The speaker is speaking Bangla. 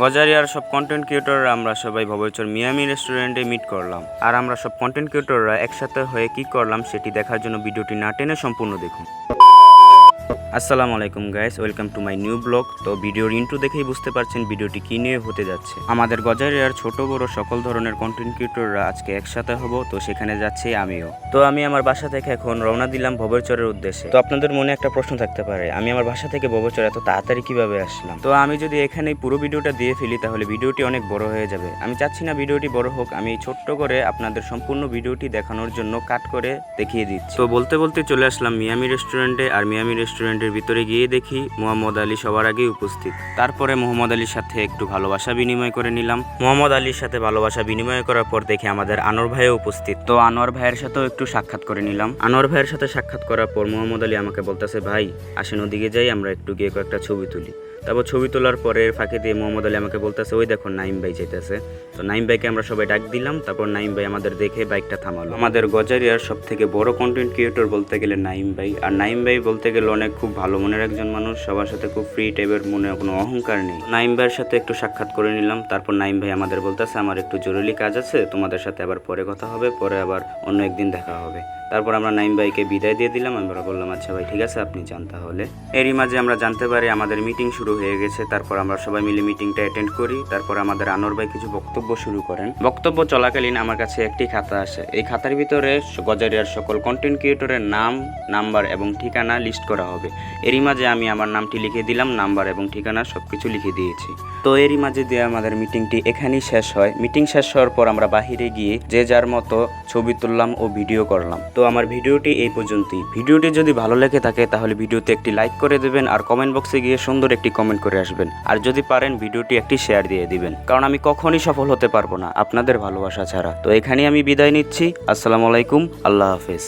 গজারিয়ার সব কন্টেন্ট ক্রিয়েটররা আমরা সবাই ভবচর মিয়ামি রেস্টুরেন্টে মিট করলাম। আর আমরা সব কন্টেন্ট ক্রিয়েটররা একসাথে হয়ে কি করলাম সেটি দেখার জন্য ভিডিওটি না টেনে সম্পূর্ণ দেখুন। আসসালামু আলাইকুম guys, welcome to my new blog. তো ভিডিওর ইন্ট্রো দেখেই বুঝতে পারছেন ভিডিওটি কি নিয়ে হতে যাচ্ছে। আমাদের গজারিয়ার ছোট বড় সকল ধরনের কন্টেন্ট ক্রিয়েটররা আজকে একসাথে হব, তো সেখানে যাচ্ছি আমিও। তো আমি আমার বাসা থেকে এখন রওনা দিলাম ভবরচরের উদ্দেশ্যে। তো আপনাদের মনে একটা প্রশ্ন থাকতে পারে, আমি আমার বাসা থেকে ভবরচর এত তাড়াতাড়ি কীভাবে আসলাম? তো আমি যদি এখানেই পুরো ভিডিওটা দিয়ে ফেলি, তাহলে ভিডিওটি অনেক বড় হয়ে যাবে। আমি চাচ্ছি না ভিডিওটি বড় হোক, আমি ছোট্ট করে আপনাদের সম্পূর্ণ ভিডিওটি দেখানোর জন্য কাট করে দেখিয়ে দিচ্ছি। তো বলতে বলতে চলে আসলাম মিয়ামি রেস্টুরেন্টে আর মিয়ামি রেস্টুরেন্টের ভিতরে গিয়ে দেখি মোহাম্মদ আলী সবার আগেই উপস্থিত। তারপরে মোহাম্মদ আলীর সাথে একটু ভালোবাসা বিনিময় করে নিলাম। মোহাম্মদ আলীর সাথে ভালোবাসা বিনিময় করার পর দেখি আমাদের আনোয়ার ভাইও উপস্থিত। তো আনোয়ার ভাইয়ের সাথেও একটু সাক্ষাৎ করে নিলাম। আনোয়ার ভাইয়ের সাথে সাক্ষাৎ করার পর মোহাম্মদ আলী আমাকে বলতেছে, ভাই, আসেন ওদিকে যাই, আমরা একটু গিয়ে কয়েকটা ছবি তুলি। তারপর ছবি তোলার পরে ফাঁকে দিয়ে মোহাম্মদ আলী আমাকে বলতেছে, ওই দেখো, নাইম ভাই যেতেছে তো নাইম ভাইকে আমরা সবাই ডাক দিলাম, তারপর নাইম ভাই আমাদের দেখে বাইকটা থামালো। আমাদের গজারিয়ার সব থেকে বড় কন্টেন্ট ক্রিয়েটর বলতে গেলে নাইম ভাই। আর নাইম ভাই বলতে গেলে অনেক খুব ভালো মনের একজন মানুষ, সবার সাথে খুব ফ্রি টাইপের মনে কোনো অহংকার নেই। নাইম ভাইয়ের সাথে একটু সাক্ষাৎ করে নিলাম, তারপর নাইম ভাই আমাদের বলতেছে, আমার একটু জরুরি কাজ আছে, তোমাদের সাথে আবার পরে কথা হবে, পরে আবার অন্য একদিন দেখা হবে। তারপর আমরা নাইম ভাইকে বিদায় দিয়ে দিলাম, আমরা বললাম আচ্ছা ভাই, ঠিক আছে, আপনি যান তাহলে। এরই মাঝে আমরা জানতে পারি, আমাদের মিটিং শুরু হয়ে গেছে। তারপর আমরা সবাই মিলে মিটিংটা অ্যাটেন্ড করি। তারপর আমাদের আনোয়ার ভাই কিছু বক্তব্য শুরু করেন। বক্তব্য চলাকালীন আমার কাছে একটি খাতা আসে। এই খাতার ভিতরে গজারিয়ার সকল কন্টেন্ট ক্রিয়েটরের নাম নাম্বার এবং ঠিকানা লিস্ট করা হবে। এরই মাঝে আমি আমার নামটি লিখে দিলাম নাম্বার এবং ঠিকানা সব কিছু লিখে দিয়েছি। তো এরই মাঝে দিয়ে আমাদের মিটিংটি এখানেই শেষ হয়। মিটিং শেষ হওয়ার পর আমরা বাহিরে গিয়ে যে যার মতো ছবি তুললাম ও ভিডিও করলাম। তো আমার ভিডিওটি এই পর্যন্তই। ভিডিওটি যদি ভালো লেগে থাকে তাহলে ভিডিওতে একটি লাইক করে দেবেন আর কমেন্ট বক্সে গিয়ে সুন্দর একটি কমেন্ট করে আসবেন। আর যদি পারেন ভিডিওটি একটি শেয়ার দিয়ে দিবেন। কারণ আমি কখনই সফল হতে পারব না, আপনাদের ভালোবাসা ছাড়া। তো এখানেই আমি বিদায় নিচ্ছি। আসসালামু আলাইকুম। আল্লাহ হাফেজ।